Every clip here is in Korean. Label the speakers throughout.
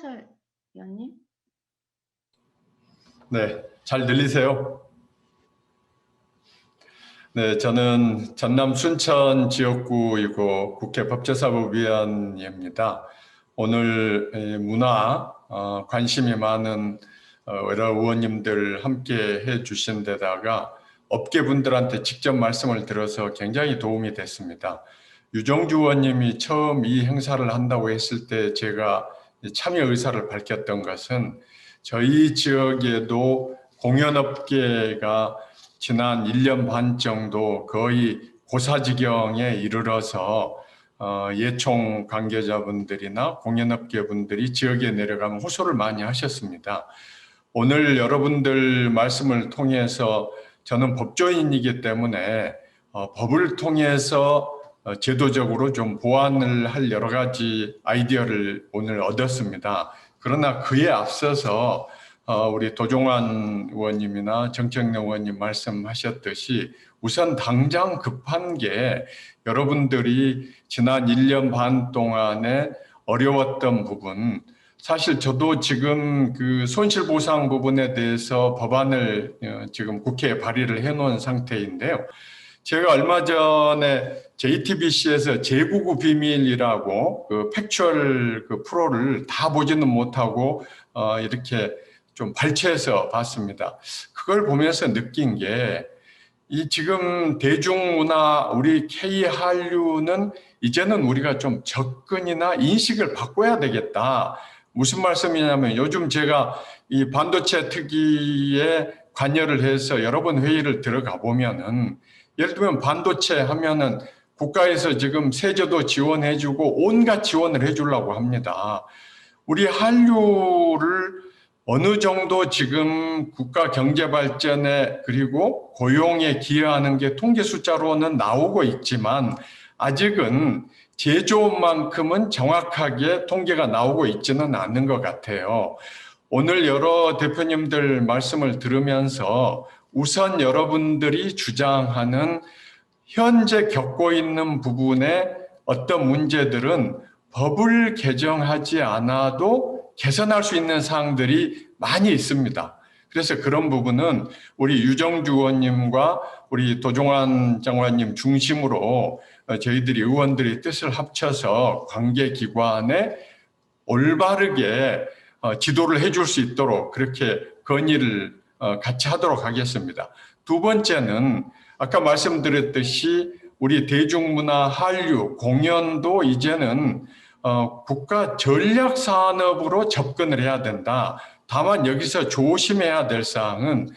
Speaker 1: 신영철 위원님.
Speaker 2: 네, 잘 들리세요? 네, 저는 전남 순천 지역구이고 국회 법제사법위원입니다. 오늘 에, 문화 어, 관심이 많은 어, 여러 의원님들 함께 해 주신 데다가 업계분들한테 직접 말씀을 들어서 굉장히 도움이 됐습니다. 유정주 의원님이 처음 이 행사를 한다고 했을 때 제가 참여 의사를 밝혔던 것은 저희 지역에도 공연업계가 지난 1년 반 정도 거의 고사지경에 이르러서 어, 예총 관계자분들이나 공연업계 분들이 지역에 내려가면 호소를 많이 하셨습니다. 오늘 여러분들 말씀을 통해서 저는 법조인이기 때문에 어, 법을 통해서 어, 제도적으로 좀 보완을 할 여러 가지 아이디어를 오늘 얻었습니다. 그러나 그에 앞서서 어, 우리 도종환 의원님이나 정청래 의원님 말씀하셨듯이 우선 당장 급한 게 여러분들이 지난 1년 반 동안에 어려웠던 부분 사실 저도 지금 그 손실보상 부분에 대해서 법안을 어, 지금 국회에 발의를 해놓은 상태인데요. 제가 얼마 전에 JTBC에서 제구구 비밀이라고 그 팩추얼 그 프로를 다 보지는 못하고 어 이렇게 좀 발췌해서 봤습니다. 그걸 보면서 느낀 게 이 지금 대중문화 우리 K 한류는 이제는 우리가 좀 접근이나 인식을 바꿔야 되겠다. 무슨 말씀이냐면 요즘 제가 이 반도체 특위에 관여를 해서 여러 번 회의를 들어가 보면은 예를 들면 반도체 하면은 국가에서 지금 세제도 지원해주고 온갖 지원을 해주려고 합니다. 우리 한류를 어느 정도 지금 국가 경제 발전에 그리고 고용에 기여하는 게 통계 숫자로는 나오고 있지만 아직은 제조업만큼은 정확하게 통계가 나오고 있지는 않는 것 같아요. 오늘 여러 대표님들 말씀을 들으면서 우선 여러분들이 주장하는 현재 겪고 있는 부분에 어떤 문제들은 법을 개정하지 않아도 개선할 수 있는 사항들이 많이 있습니다. 그래서 그런 부분은 우리 유정주 의원님과 우리 도종환 장관님 중심으로 저희들이 의원들이 뜻을 합쳐서 관계기관에 올바르게 어, 지도를 해줄 수 있도록 그렇게 건의를 어, 같이 하도록 하겠습니다. 두 번째는 아까 말씀드렸듯이 우리 대중문화 한류 공연도 이제는 어, 국가 전략 산업으로 접근을 해야 된다. 다만 여기서 조심해야 될 사항은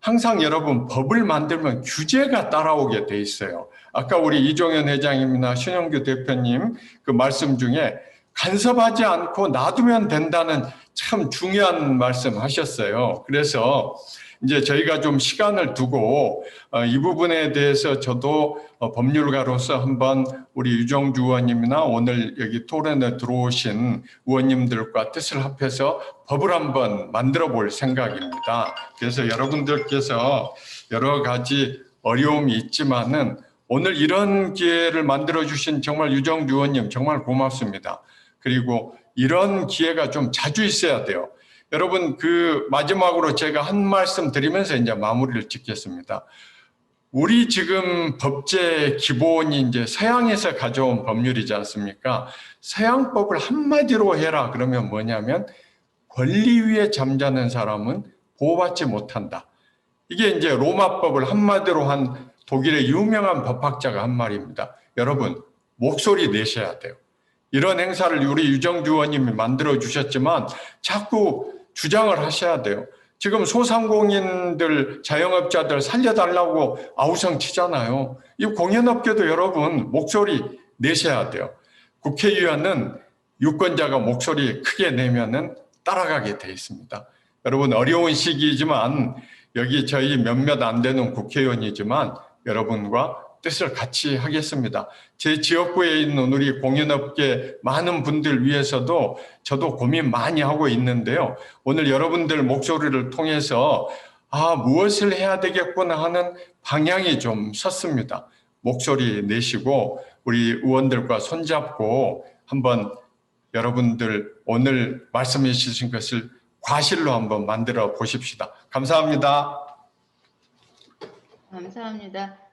Speaker 2: 항상 여러분 법을 만들면 규제가 따라오게 돼 있어요. 아까 우리 이종현 회장님이나 신영규 대표님 그 말씀 중에 간섭하지 않고 놔두면 된다는 참 중요한 말씀 하셨어요. 그래서 이제 저희가 좀 시간을 두고 어, 이 부분에 대해서 저도 어, 법률가로서 한번 우리 유정주 의원님이나 오늘 여기 토론에 들어오신 의원님들과 뜻을 합해서 법을 한번 만들어 볼 생각입니다. 그래서 여러분들께서 여러 가지 어려움이 있지만은 오늘 이런 기회를 만들어 주신 정말 유정주 의원님 정말 고맙습니다. 그리고 이런 기회가 좀 자주 있어야 돼요. 여러분 그 마지막으로 제가 한 말씀 드리면서 이제 마무리를 짓겠습니다. 우리 지금 법제 기본이 이제 서양에서 가져온 법률이지 않습니까? 서양법을 한마디로 해라 그러면 뭐냐면 권리 위에 잠자는 사람은 보호받지 못한다. 이게 이제 로마법을 한마디로 한 독일의 유명한 법학자가 한 말입니다. 여러분 목소리 내셔야 돼요. 이런 행사를 우리 유정주 의원님이 만들어 주셨지만 자꾸 주장을 하셔야 돼요. 지금 소상공인들, 자영업자들 살려달라고 아우성 치잖아요. 이 공연업계도 여러분 목소리 내셔야 돼요. 국회의원은 유권자가 목소리 크게 내면은 따라가게 돼 있습니다. 여러분 어려운 시기이지만 여기 저희 몇몇 안 되는 국회의원이지만 여러분과 뜻을 같이 하겠습니다. 제 지역구에 있는 우리 공연업계 많은 분들 위해서도 저도 고민 많이 하고 있는데요. 오늘 여러분들 목소리를 통해서 아, 무엇을 해야 되겠구나 하는 방향이 좀 섰습니다. 목소리 내시고 우리 의원들과 손잡고 한번 여러분들 오늘 말씀해 주신 것을 과실로 한번 만들어 보십시다. 감사합니다.
Speaker 1: 감사합니다.